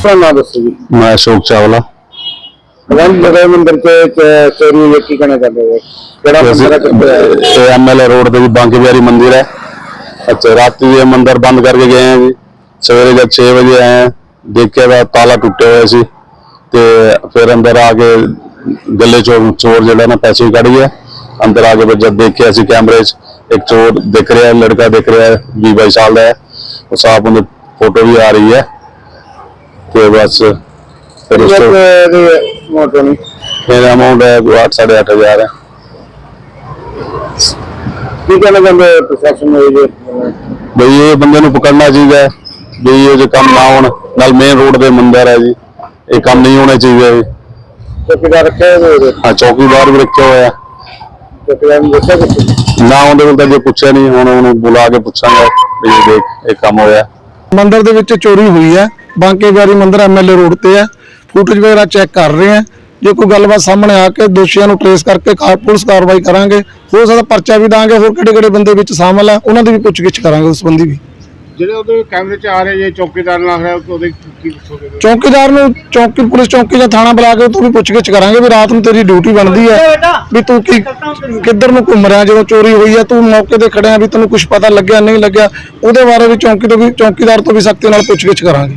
ਆਪਣਾ ਨਾਮ ਦੱਸੋ ਜੀ? ਮੈਂ ਅਸ਼ੋਕ ਚਾਵਲਾ। ਰਾਮ ਨਗਰ ਮੰਦਰ ਤੇ ਚੋਰੀ ਹੋਈ ਕੀ ਕਹਿਣਾ ਚਾਹੁੰਦੇ ਹੋ? ਕਿਹੜਾ ਮੰਦਰ ਹੈ ਐਮਐਲਏ ਰੋਡ ਤੇ ਵੀ ਬਾਂਕੇ ਬਿਹਾਰੀ ਮੰਦਿਰ ਹੈ। ਅੱਛਾ ਰਾਤੀ ਇਹ ਮੰਦਰ ਬੰਦ ਕਰਕੇ ਗਏ ਹੈ ਜੀ। ਸਵੇਰੇ ਜਦ 6 ਵਜੇ ਆਏ ਦੇਖਿਆ ਤਾਂ ਤਾਲਾ ਟੁੱਟਿਆ ਹੋਇਆ ਸੀ। ਤੇ ਫਿਰ ਅੰਦਰ ਆ ਕੇ ਗੱਲੇ ਚੋਰ ਚੋਰ ਜਿਹੜਾ ਨਾ ਪੈਸੇ ਕੱਢ ਗਿਆ। ਅੰਦਰ ਆ ਕੇ ਜਦ ਦੇਖਿਆ ਸੀ ਕੈਮਰੇ 'ਚ ਇੱਕ ਚੋਰ ਦਿਖ ਰਿਹਾ ਲੜਕਾ ਦਿਖ ਰਿਹਾ 20 22 ਸਾਲ ਦਾ ਹੈ। ਉਹ ਸਾਫ਼ ਉਹਦੀ ਫੋਟੋ ਵੀ ਆ ਰਹੀ ਹੈ। ਤੇ ਬਸ ਫਿਰ ਉਸ ਤੋਂ ਇਹ ਮੋਟੋ ਨਹੀਂ। ਮੇਰਾ ਅਮਾਉਂਟ ਹੈ 8 ਹਜ਼ਾਰ। ਹੈ ਕੀ ਕਹਿਣਾ ਚਾਹੁੰਦੇ ਹੋ ਪ੍ਰਸ਼ਾਸਨ ਨੂੰ ਇਹ ਜੇ? ਬਈ ਇਹ ਬੰਦੇ ਨੂੰ ਪਕੜਨਾ ਚਾਹੀਦਾ ਹੈ। ਵੀ ਇਹ ਜੇ ਕੰਮ ਨਾ ਹੋਣ ਨਾਲ ਮੇਨ ਰੋਡ ਦੇ ਮੰਦਰ ਹੈ ਜੀ। ਇਹ ਕੰਮ ਨਹੀਂ ਹੋਣੇ ਚਾਹੀਦੇ ਜੀ। ਚੌਕੀਦਾਰ ਰੱਖਿਆ ਹੋਇਆ ਹੈ ਹਾਂ ਚੌਕੀਦਾਰ ਵੀ ਰੱਖਿਆ ਹੋਇਆ ਹੈ। ਚੌਕੀਦਾਰ ਨੂੰ ਦੱਸਿਆ ਕੁਛ? ਨਾ ਉਹਦੇ ਕੋਲ ਤਾਂ ਜੇ ਪੁੱਛਿਆ ਨਹੀਂ ਹੁਣ ਉਹਨੂੰ ਬੁਲਾ ਕੇ ਪੁੱਛਾਂਗਾ। ਵੀ ਦੇਖ ਇਹ ਕੰਮ ਹੋਇਆ। ਮੰਦਿਰ ਦੇ ਵਿੱਚ ਚੋਰੀ ਹੋਈ ਹੈ। ਬਾਂਕੇ ਬਿਹਾਰੀ ਮੰਦਿਰ ਐਮਐਲਏ ਰੋਡ ਤੇ ਹੈ। ਫੁਟੇਜ ਵਗੈਰਾ ਚੈੱਕ ਕਰ ਰਹੇ ਹਾਂ। ਜੇ ਕੋਈ ਗੱਲਬਾਤ ਸਾਹਮਣੇ ਆ ਕੇ ਦੋਸ਼ੀਆਂ ਨੂੰ ਟ੍ਰੇਸ ਕਰਕੇ ਪੁਲਿਸ ਕਾਰਵਾਈ ਕਰਾਂਗੇ। ਹੋ ਸਕਦਾ ਪਰਚਾ ਵੀ ਦਾਂਗੇ ਹੋਰ ਕਿਹੜੇ ਕਿਹੜੇ ਬੰਦੇ ਵਿੱਚ ਸ਼ਾਮਲ ਹੈ ਉਹਨਾਂ ਦੀ ਵੀ ਪੁੱਛਗਿੱਛ ਕਰਾਂਗੇ ਉਸ ਸੰਬੰਧੀ ਵੀ। ਜਿਹੜੇ ਉਹਦੇ ਕੈਮਰੇ 'ਚ ਆ ਰਹੇ ਜੇ ਚੌਕੀਦਾਰ ਨਾਲ ਹੈ ਉਹਦੇ ਕੀ ਦੱਸੋਗੇ ਚੌਕੀਦਾਰ ਨੂੰ ਚੌਕੀ ਪੁਲਿਸ ਚੌਕੀ ਜਾਂ ਥਾਣਾ ਬੁਲਾ ਕੇ ਤੂੰ ਵੀ ਪੁੱਛਗਿੱਛ ਕਰਾਂਗੇ ਵੀ ਰਾਤ ਨੂੰ ਤੇਰੀ ਡਿਊਟੀ ਬਣਦੀ ਹੈ ਵੀ ਤੂੰ ਕੀ ਕਿੱਧਰ ਨੂੰ ਘੁੰਮ ਰਿਹਾ ਜਦੋਂ ਚੋਰੀ ਹੋਈ ਹੈ ਤੂੰ ਮੌਕੇ ਤੇ ਖੜਿਆ ਵੀ ਤੈਨੂੰ ਕੁਝ ਪਤਾ ਲੱਗਿਆ ਨਹੀਂ ਲੱਗਿਆ ਉਹਦੇ ਬਾਰੇ ਵੀ ਚੌਕੀ ਤੋਂ ਵੀ ਚੌਕੀਦਾਰ ਤੋਂ ਵੀ ਸਖਤੀ ਨਾਲ ਪੁੱਛਗਿੱਛ ਕਰਾਂਗੇ।